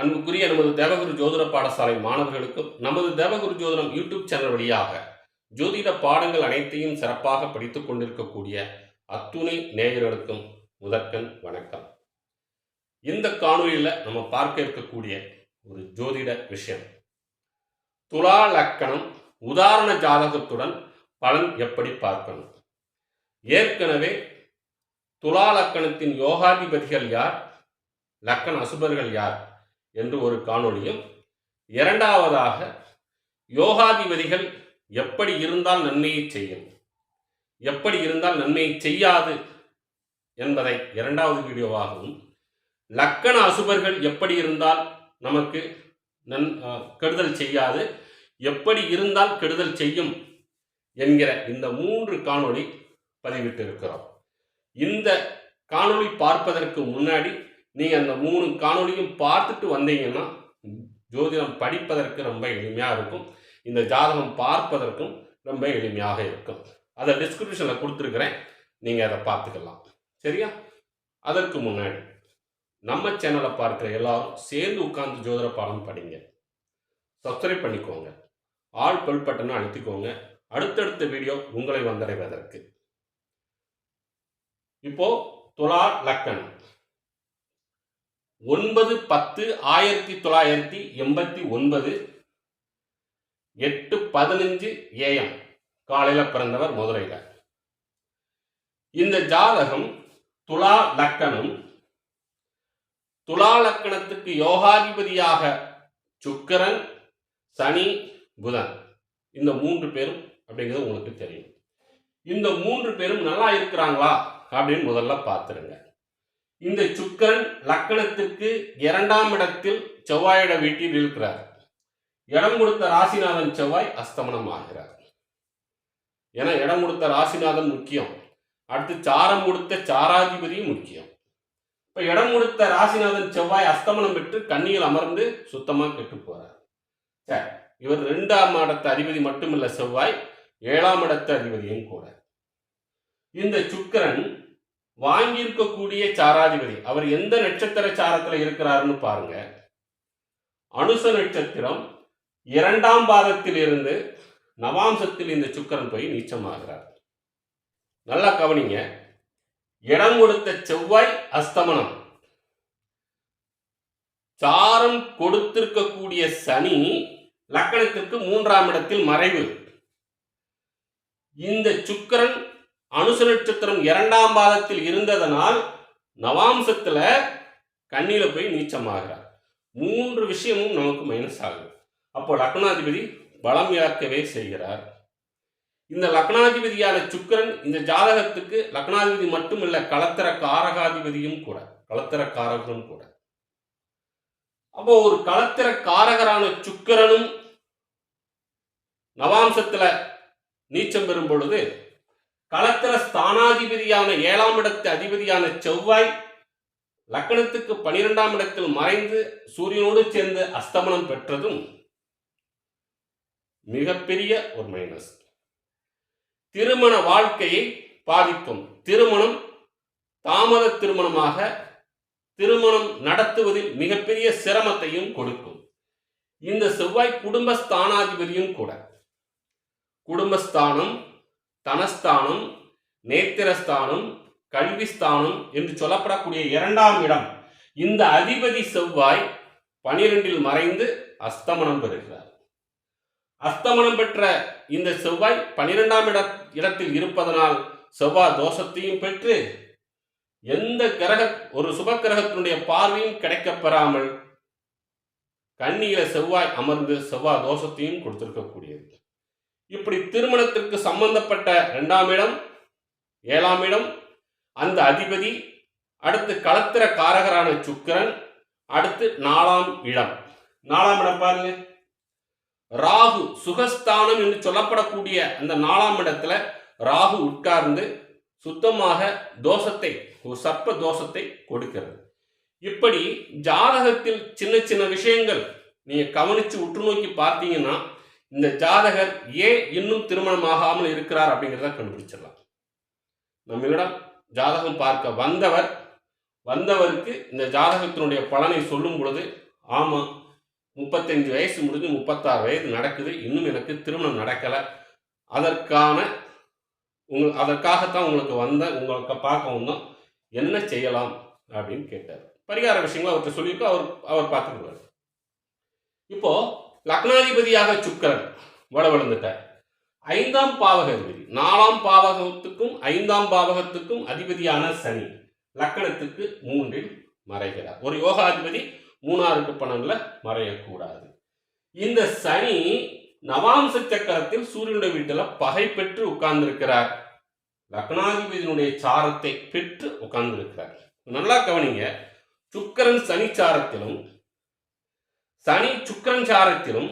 அன்புக்குரிய நமது தேவகுரு ஜோதிட பாடசாலை மாணவர்களுக்கும் நமது தேவகுரு ஜோதிடம் யூடியூப் சேனல் வழியாக ஜோதிட பாடங்கள் அனைத்தையும் சிறப்பாக படித்துக் கொண்டிருக்கக்கூடிய அத்துணை நேயர்களுக்கும் முதற்கண் வணக்கம். இந்த காணொளியில் நம்ம பார்க்க இருக்கக்கூடிய ஒரு ஜோதிட விஷயம். துலா லக்கணம் உதாரண ஜாதகத்துடன் பலன் எப்படி பார்க்கணும்? ஏற்கனவே துலா லக்கணத்தின் யோகாதிபதிகள் யார்? லக்கண அசுபர்கள் யார்? என்று ஒரு காணொளியும் இரண்டாவதாக யோகாதிபதிகள் எப்படி இருந்தால் நன்மையை செய்யும். எப்படி இருந்தால் நன்மையை செய்யாது என்பதை இரண்டாவது வீடியோவாகவும் லக்கண அசுபர்கள் எப்படி இருந்தால் நமக்கு நன் கெடுதல் செய்யாது எப்படி இருந்தால் கெடுதல் செய்யும் என்கிற இந்த மூன்று காணொளி பதிவிட்டிருக்கிறோம். இந்த காணொளி பார்ப்பதற்கு முன்னாடி நீங்கள் அந்த மூணு காணொளியும் பார்த்துட்டு வந்தீங்கன்னா ஜோதிடம் படிப்பதற்கு ரொம்ப எளிமையாக இருக்கும். இந்த ஜாதகம் பார்ப்பதற்கும் ரொம்ப எளிமையாக இருக்கும். அதை டிஸ்கிரிப்ஷனில் கொடுத்துருக்குறேன். நீங்கள் அதை பார்த்துக்கலாம். சரியா? அதற்கு முன்னாடி நம்ம சேனலை பார்க்குற எல்லாரும் சேர்ந்து உட்காந்து ஜோதிட பாடம் படிங்க. சப்ஸ்கிரைப் பண்ணிக்கோங்க. ஆல் பெல் பட்டனை அழுத்திக்கோங்க. அடுத்தடுத்த வீடியோ உங்களை வந்தடைவதற்கு. இப்போ துலா லக்கணம். ஒன்பது பத்து ஆயிரத்தி தொள்ளாயிரத்தி எண்பத்தி ஒன்பது எட்டு பதினஞ்சு ஏஎம் காலையில் பிறந்தவர் மதுரையில். இந்த ஜாதகம் துலா லக்கணம். துலா லக்கணத்துக்கு யோகாதிபதியாக சுக்கரன் சனி புதன். இந்த மூன்று பேரும் அப்படிங்கிறது உங்களுக்கு தெரியும். இந்த மூன்று பேரும் நல்லா இருக்கிறாங்களா அப்படின்னு முதல்ல பார்த்துருங்க. இந்த சுக்கரன் லக்கணத்திற்கு இரண்டாம் இடத்தில் செவ்வாயோட வீட்டில் இருக்கிறார். இடம் கொடுத்த ராசிநாதன் செவ்வாய் அஸ்தமனம் ஆகிறார். ஏன்னா இடம் கொடுத்த ராசிநாதன் முக்கியம். அடுத்து சாரம் கொடுத்த சாராதிபதியும் முக்கியம். இப்போ இடம் கொடுத்த ராசிநாதன் செவ்வாய் அஸ்தமனம் பெற்று கண்ணியில் அமர்ந்து சுத்தமாக கெட்டு போகிறார் சரி இவர் ரெண்டாம் இடத்த அதிபதி மட்டுமில்ல செவ்வாய் ஏழாம் இடத்த அதிபதியும் கூட. இந்த சுக்கரன் வாங்கியிருக்கக்கூடிய சாராதிபதி. அவர் எந்த நட்சத்திர சாரத்துல இருக்கிறாருன்னு பாருங்க. அனுச நட்சத்திரம் இரண்டாம் பாதத்தில் இருந்து நவாம்சத்தில் இந்த சுக்கிரன் போய் நீச்சமாகிறார். நல்லா கவனிங்க. இடம் கொடுத்த செவ்வாய் அஸ்தமனம். சாரம் கொடுத்திருக்கக்கூடிய சனி லக்கணத்திற்கு மூன்றாம் இடத்தில் மறைவு. இந்த சுக்கிரன் அனுச நட்சத்திரம் இரண்டாம் பாதத்தில் இருந்ததனால் நவாம்சத்துல கண்ணில போய் நீச்சமாகிறார். மூன்று விஷயமும் நமக்கு மைனஸ் ஆகுது. அப்போ லக்னாதிபதி பலம் இழக்கவே செய்கிறார். இந்த லக்னாதிபதியான சுக்கிரன் இந்த ஜாதகத்துக்கு லக்னாதிபதி மட்டுமல்ல களத்திர காரகாதிபதியும் கூட களத்திர காரகனும் கூட. அப்போ ஒரு களத்திர காரகரான சுக்கரனும் நவாம்சத்துல நீச்சம் பெறும் பொழுது களத்திர ஸ்தானாதிபதியான ஏழாம் இடத்து அதிபதியான செவ்வாய் லக்கணத்துக்கு பனிரெண்டாம் இடத்தில் மறைந்து சூரியனோடு சேர்ந்து அஸ்தமனம் பெற்றதும் மிகப்பெரிய ஒரு மைனஸ் திருமண வாழ்க்கையை பாதிக்கும். திருமணம் தாமத திருமணமாக திருமணம் நடத்துவதில் மிகப்பெரிய சிரமத்தையும் கொடுக்கும். இந்த செவ்வாய் குடும்ப ஸ்தானாதிபதியும் கூட. குடும்பஸ்தானம் தனஸ்தானம் நேத்திரஸ்தானம் கல்விஸ்தானம் என்று சொல்லப்படக்கூடிய இரண்டாம் இடம். இந்த அதிபதி செவ்வாய் பனிரெண்டில் மறைந்து அஸ்தமனம் பெறுகிறார். அஸ்தமனம் பெற்ற இந்த செவ்வாய் பனிரெண்டாம் இட இடத்தில் இருப்பதனால் செவ்வாய் தோஷத்தையும் பெற்று எந்த கிரக ஒரு சுப கிரகத்தினுடைய பார்வையும் கிடைக்கப் பெறாமல் கண்ணியில செவ்வாய் அமர்ந்து செவ்வாய் தோஷத்தையும் கொடுத்திருக்கக்கூடியது. இப்படி திருமணத்திற்கு சம்பந்தப்பட்ட இரண்டாம் இடம் ஏழாம் இடம் அந்த அதிபதி அடுத்து களத்திர காரகரான சுக்கிரன் அடுத்து நாலாம் இடம். நாலாம் இடம் பாருங்க. ராகு சுகஸ்தானம் என்று சொல்லப்படக்கூடிய அந்த நாலாம் இடத்துல ராகு உட்கார்ந்து சுத்தமாக தோஷத்தை ஒரு சர்ப்ப தோஷத்தை கொடுக்கிறது. இப்படி ஜாதகத்தில் சின்ன சின்ன விஷயங்கள் நீங்க கவனிச்சு உற்று நோக்கி பார்த்தீங்கன்னா இந்த ஜாதகர் ஏன் இன்னும் திருமணம் ஆகாமல் இருக்கிறார் அப்படிங்கிறத கண்டுபிடிச்சிடலாம். நம்மளிடம் ஜாதகம் பார்க்க வந்தவர் வந்தவருக்கு இந்த ஜாதகத்தினுடைய பலனை சொல்லும் பொழுது ஆமாம் முப்பத்தஞ்சு வயசு முடிஞ்சு முப்பத்தாறு வயது நடக்குது இன்னும் எனக்கு திருமணம் நடக்கலை. அதற்கான உங்க அதற்காகத்தான் உங்களுக்கு வந்த உங்களுக்கு பார்க்க வந்தோம் என்ன செய்யலாம் அப்படின்னு கேட்டார். பரிகார விஷயங்கள் அவர்கிட்ட சொல்லியிருக்கோம் அவர் அவர் பார்த்துக்கிறார் இப்போது லக்னாதிபதியாக சுக்கரன் வட விழுந்துட்டார் ஐந்தாம் பாவக அதிபதி நாலாம் பாவகத்துக்கும் ஐந்தாம் பாவகத்துக்கும் அதிபதியான சனி லக்கணத்துக்கு மூன்றில் மறைகிறார். ஒரு யோகாதிபதி மூணாறு பணங்களில் மறையக்கூடாது. இந்த சனி நவாம்ச சக்கரத்தில் சூரியனுடைய வீட்டில் பகை பெற்று உட்கார்ந்திருக்கிறார். லக்னாதிபதியினுடைய சாரத்தை பெற்று உட்கார்ந்திருக்கிறார். நல்லா கவனிங்க. சுக்கரன் சனி சாரத்திலும் சனி சுக்கரன் சாரத்திலும்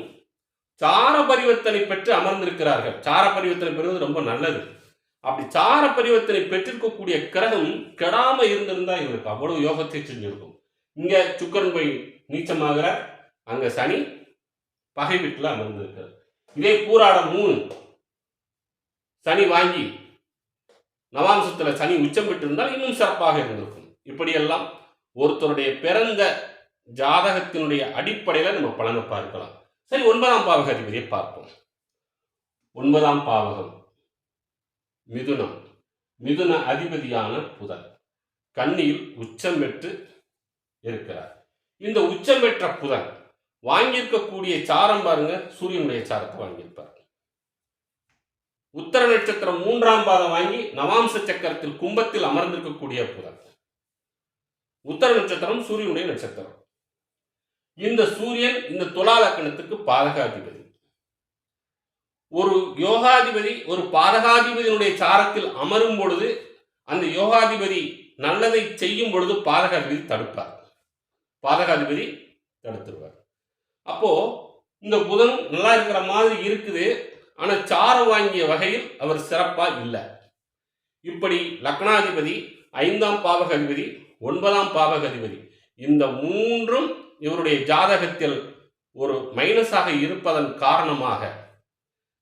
சார பரிவர்த்தனை பெற்று அமர்ந்திருக்கிறார்கள். சார பரிவர்த்தனை பெறுவது ரொம்ப நல்லது. அப்படி சார பரிவர்த்தனை பெற்றிருக்கக்கூடிய கிரகம் கெடாம இருந்திருந்தா இவருக்கு அவ்வளவு யோகத்தை செஞ்சிருக்கும். இங்க சுக்கரன் போய் நீச்சமாகிறார். அங்க சனி பகை வீட்டில் அமர்ந்திருக்கிறார். இதே கூறாட மூணு. சனி வாங்கி நவாம்சத்தில் சனி உச்சம் பெற்றிருந்தால் இன்னும் சிறப்பாக இருந்திருக்கும். இப்படியெல்லாம் ஒருத்தருடைய பிறந்த ஜாதகத்தினுடைய அடிப்படையில் நம்ம பலனை பார்க்கலாம். சரி ஒன்பதாம் பாவக அதிபதியை பார்ப்போம். ஒன்பதாம் பாவகம். மிதுனம். மிதுன அதிபதியான புதன். கண்ணியில் உச்சம் பெற்று இருக்கிறார். இந்த உச்சம் பெற்ற புதன் வாங்கியிருக்கக்கூடிய சாரம் பாருங்க சூரியனுடைய சாரத்தை வாங்கியிருப்பார். உத்தர நட்சத்திரம் மூன்றாம் பாதம் வாங்கி நவாம்ச சக்கரத்தில் கும்பத்தில் அமர்ந்திருக்கக்கூடிய புதன். உத்தர நட்சத்திரம் சூரியனுடைய நட்சத்திரம். இந்த சூரியன் இந்த துலா லக்கணத்துக்கு பாதகாதிபதி. ஒரு யோகாதிபதி ஒரு பாதகாதிபதியினுடைய சாரத்தில் அமரும் பொழுது அந்த யோகாதிபதி நல்லதை செய்யும் பொழுது பாதகாதிபதி தடுப்பார். பாதகாதிபதி தடுத்துருவார். அப்போ இந்த புதன் நல்லா இருக்கிற மாதிரி இருக்குது ஆனால் சாரம் வாங்கிய வகையில் அவர் சிறப்பாக இல்லை. இப்படி லக்னாதிபதி ஐந்தாம் பாவக அதிபதி ஒன்பதாம் பாவக அதிபதி இந்த மூன்றும் இவருடைய ஜாதகத்தில் ஒரு மைனஸாக இருப்பதன் காரணமாக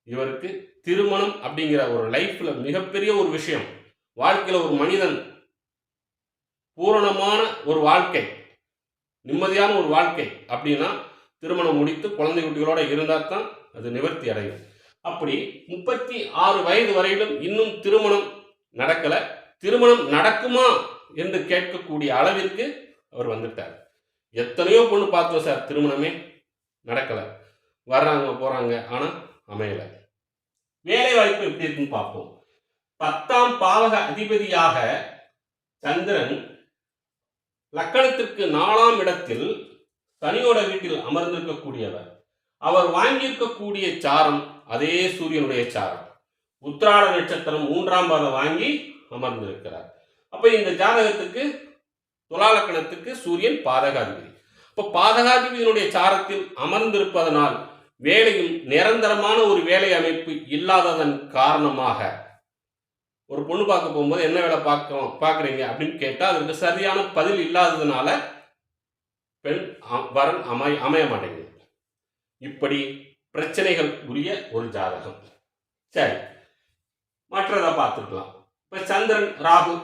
இவருக்கு திருமணம் அப்படிங்கிற ஒரு லைஃப்பில் மிகப்பெரிய ஒரு விஷயம். வாழ்க்கையில் ஒரு மனிதன் பூரணமான ஒரு வாழ்க்கை நிம்மதியான ஒரு வாழ்க்கை அப்படின்னா திருமணம் முடித்து குழந்தை குட்டிகளோட இருந்தால் தான் அது நிவர்த்தி அடையும். அப்படி முப்பத்தி ஆறு வயது வரையிலும் இன்னும் திருமணம் நடக்கலை. திருமணம் நடக்குமா என்று கேட்கக்கூடிய அளவிற்கு அவர் வந்துட்டார். எத்தனையோ பொண்ணு பார்த்தோம் சார் திருமணமே நடக்கலை. வர்றாங்க போகிறாங்க ஆனால் அமையலை. வேலை வாய்ப்பு எப்படி இருக்குன்னு பார்ப்போம். பத்தாம் பாவக அதிபதியாக சந்திரன் லக்கணத்திற்கு நாலாம் இடத்தில் சனியோட வீட்டில் அமர்ந்திருக்கக்கூடியவர். அவர் வாங்கியிருக்கக்கூடிய சாரம் அதே சூரியனுடைய சாரம். உத்திராட நட்சத்திரம் மூன்றாம் பாதம் வாங்கி அமர்ந்திருக்கிறார். அப்போ இந்த ஜாதகத்துக்கு துலாலக்கணத்துக்கு சூரியன் பாதகாதிபதி. இப்போ பாதகாதிபதியினுடைய சாரத்தில் அமர்ந்திருப்பதனால் வேலையும் நிரந்தரமான ஒரு வேலை அமைப்பு இல்லாததன் காரணமாக ஒரு பொண்ணு பார்க்க போகும்போது என்ன வேலை பார்க்க பார்க்குறீங்க அப்படின்னு கேட்டால் அதற்கு சரியான பதில் இல்லாததுனால பெண் அ- வரன் அமை அமைய மாட்டேங்குது. இப்படி பிரச்சனைகள் உரிய ஒரு ஜாதகம். சரி மற்றதை பார்த்துக்கலாம். இப்போ சந்திரன் ராகு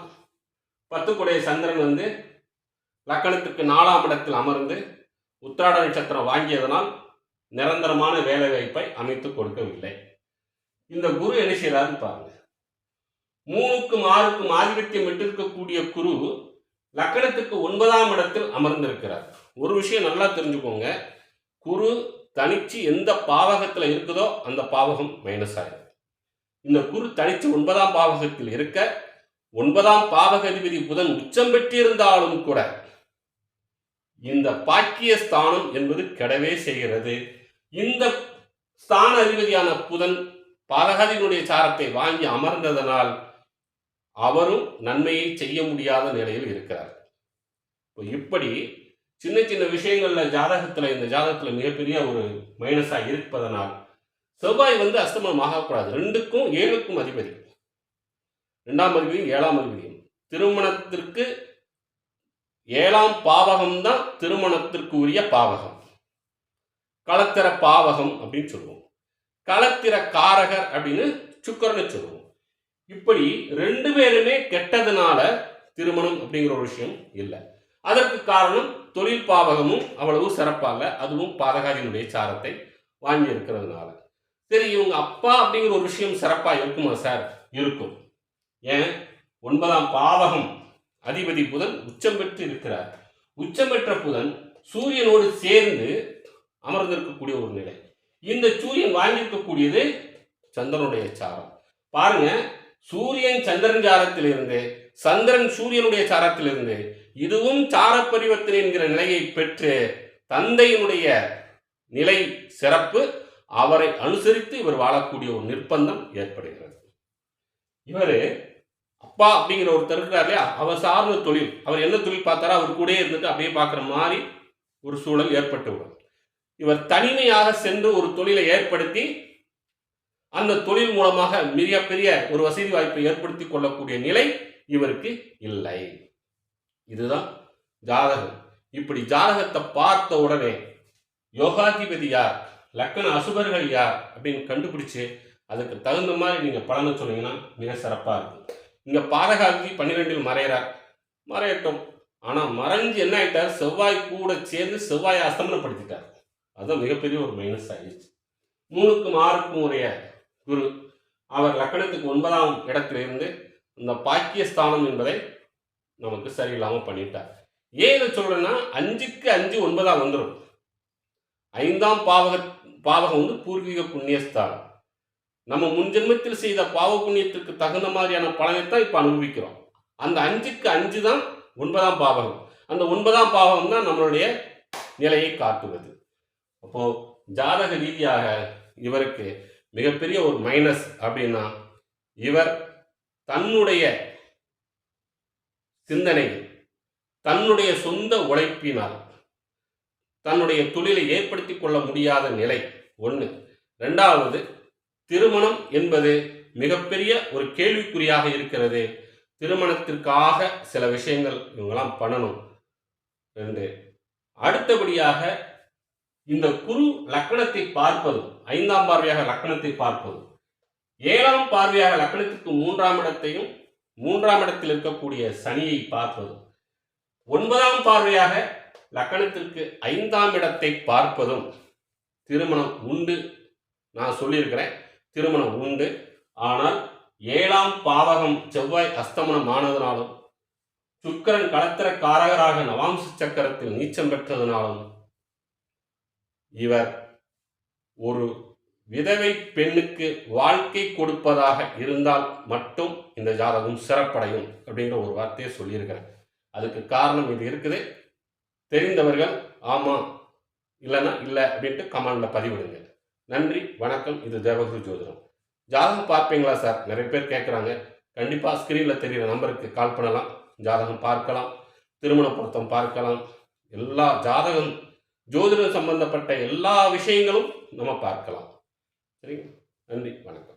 பத்துக்குடைய சந்திரன் வந்து லக்கணத்துக்கு நாலாம் இடத்தில் அமர்ந்து உத்திராட நட்சத்திரம் வாங்கியதனால் நிரந்தரமான வேலைவாய்ப்பை அமைத்து கொடுக்கவில்லை. இந்த குரு என்ன செய்யறாரு பாருங்க. மூணுக்கும் ஆறுக்கும் ஆதிபத்தியம் விட்டிருக்கக்கூடிய குரு லக்கணத்துக்கு ஒன்பதாம் இடத்தில் அமர்ந்திருக்கிறார். ஒரு விஷயம் நல்லா தெரிஞ்சுக்கோங்க. குரு தனிச்சு எந்த பாவகத்தில் இருக்குதோ அந்த பாவகம் மைனஸ் ஆயிடும் இந்த குரு தனிச்சு ஒன்பதாம் பாவகத்தில் இருக்க ஒன்பதாம் பாவக அதிபதி புதன் உச்சம் பெற்றிருந்தாலும் கூட இந்த பாக்கிய ஸ்தானம் என்பது கெடவே செய்கிறது. இந்த ஸ்தான அதிபதியான புதன் பாதகாதியினுடைய சாரத்தை வாங்கி அமர்ந்ததனால் அவரும் நன்மையை செய்ய முடியாத நிலையில் இருக்கிறார். இப்போ இப்படி சின்ன சின்ன விஷயங்கள்ல ஜாதகத்துல இந்த ஜாதகத்துல மிகப்பெரிய ஒரு மைனஸா இருப்பதனால் செவ்வாய் வந்து அஸ்தமனம் ஆகக்கூடாது. ரெண்டுக்கும் ஏழுக்கும் அதிபதி. ரெண்டாம் அதிபதியும் ஏழாம் அதிபதியும். திருமணத்திற்கு ஏழாம் பாவகம் தான் திருமணத்திற்கு உரிய பாவகம். களத்திர பாவகம் அப்படின்னு சொல்லுவோம். களத்திர காரகர் அப்படின்னு சுக்கரனை சொல்லுவோம். இப்படி ரெண்டு பேருமே கெட்டதுனால திருமணம் அப்படிங்கிற ஒரு விஷயம் இல்லை. அதற்கு காரணம் தொழில் பாவகமும் அவ்வளவு சிறப்பாக இல்லை. அதுவும் பாதகாதியினுடைய சாரத்தை வாங்கி இருக்கிறதுனால. சரி இவங்க அப்பா அப்படிங்கிற ஒரு விஷயம் சிறப்பாக இருக்குமா சார்? இருக்கும். ஏன்? ஒன்பதாம் பாவகம் அதிபதி புதன் உச்சம் பெற்று இருக்கிறார் உச்சம் பெற்ற புதன் சூரியனோடு சேர்ந்து அமர்ந்திருக்கக்கூடிய ஒரு நிலை. இந்த சூரியன் வாங்கியிருக்கக்கூடியது சந்திரனுடைய சாரம். பாருங்க சூரியன் சந்திரன் சாரத்திலிருந்து சந்திரன் சூரியனுடைய சாரத்திலிருந்து இதுவும் சார பரிவர்த்தனை என்கிற நிலையை பெற்று தந்தையினுடைய நிலை சிறப்பு அவரை அனுசரித்து இவர் வாழக்கூடிய ஒரு நிர்பந்தம் ஏற்படுகிறது. இவர் அப்பா அப்படிங்கிற ஒருத்தர் இருக்கிறார் இல்லையா? அவர் சார்ந்த தொழில். அவர் என்ன தொழில் பார்த்தாரோ அவர் கூடயே இருந்துட்டு அப்படியே பார்க்குற மாதிரி ஒரு சூழல் ஏற்பட்டு விடும் இவர் தனிமையாக சென்று ஒரு தொழிலை ஏற்படுத்தி அந்த தொழில் மூலமாக மிகப்பெரிய ஒரு வசதி வாய்ப்பை ஏற்படுத்தி கொள்ளக்கூடிய நிலை இவருக்கு இல்லை. இதுதான் ஜாதகம். இப்படி ஜாதகத்தை பார்த்த உடனே யோகாதிபதி யார் லக்கண அசுபர்கள் யார் அப்படின்னு கண்டுபிடிச்சு அதுக்கு தகுந்த மாதிரி நீங்கள் பலனை சொன்னீங்கன்னா மிக சிறப்பாக இருக்கும். இங்கே பாதகாக்கி பன்னிரெண்டில் மறையிறார் மறையட்டும். ஆனால் மறைஞ்சு என்ன ஆயிட்டார்? செவ்வாய் கூட சேர்ந்து செவ்வாய் அஸ்தமனப்படுத்திட்டார். அதுதான் மிகப்பெரிய ஒரு மைனஸ் ஆயிடுச்சு. மூணுக்கும் ஆறுக்கும் உடைய குரு. அவர் லக்கணத்துக்கு ஒன்பதாம் இடத்திலிருந்து இந்த பாக்கியஸ்தானம் என்பதை நமக்கு சரியில்லாமல் பண்ணிட்டார். ஏன் இதை சொல்றேன்னா அஞ்சுக்கு அஞ்சு ஒன்பதாம் வந்துடும் ஐந்தாம் பாவக பாவகம் வந்து பூர்வீக புண்ணியஸ்தானம். நம்ம முன் ஜென்மத்தில் செய்த பாவ புண்ணியத்திற்கு தகுந்த மாதிரியான பலனை தான் இப்போ அனுபவிக்கிறோம். அந்த அஞ்சுக்கு அஞ்சு தான் ஒன்பதாம் பாவகம். அந்த ஒன்பதாம் பாவகம் தான் நம்மளுடைய நிலையை காட்டுவது. அப்போ ஜாதக ரீதியாக இவருக்கு மிகப்பெரிய ஒரு மைனஸ் அப்படின்னா இவர் தன்னுடைய சிந்தனை தன்னுடைய சொந்த உழைப்பினால் தன்னுடைய தொழிலை ஏற்படுத்தி கொள்ள முடியாத நிலை ஒன்று ரெண்டாவது திருமணம் என்பது மிகப்பெரிய ஒரு கேள்விக்குறியாக இருக்கிறது. திருமணத்திற்காக சில விஷயங்கள் இவங்கெல்லாம் பண்ணணும். ரெண்டு அடுத்தபடியாக இந்த குரு லக்கணத்தை பார்ப்பதும் ஐந்தாம் பார்வையாக லக்கணத்தை பார்ப்பதும் ஏழாம் பார்வையாக லக்கணத்திற்கு மூன்றாம் இடத்தையும் மூன்றாம் இடத்தில் இருக்கக்கூடிய சனியை பார்ப்பதும் ஒன்பதாம் பார்வையாக லக்கணத்திற்கு ஐந்தாம் இடத்தை பார்ப்பதும் திருமணம் உண்டு. நான் சொல்லியிருக்கிறேன். திருமணம் உண்டு. ஆனால் ஏழாம் பாவகம் செவ்வாய் அஸ்தமனம் ஆனதுனாலும் சுக்கரன் களத்திர காரகராக நவாம்ச சக்கரத்தில் நீச்சம் பெற்றதுனாலும் இவர் ஒரு விதவை பெண்ணுக்கு வாழ்க்கை கொடுப்பதாக இருந்தால் மட்டும் இந்த ஜாதகம் சிறப்படையும் அப்படிங்கிற ஒரு வார்த்தையை சொல்லியிருக்கிறேன் அதுக்கு காரணம் இது இருக்குது. தெரிந்தவர்கள் ஆமாம் இல்லைன்னா இல்லை அப்படின்ட்டு கமெண்டில் பதிவிடுங்க. நன்றி வணக்கம். இது தேவகுரு ஜோதிடம். ஜாதகம் பார்ப்பீங்களா சார்? நிறைய பேர் கேட்குறாங்க கண்டிப்பாக ஸ்க்ரீனில் தெரிகிற நம்பருக்கு கால் பண்ணலாம். ஜாதகம் பார்க்கலாம். திருமண பொருத்தம் பார்க்கலாம். எல்லா ஜாதகம் ஜோதிடம் சம்பந்தப்பட்ட எல்லா விஷயங்களும் நம்ம பார்க்கலாம். சரிங்க? நன்றி வணக்கம்.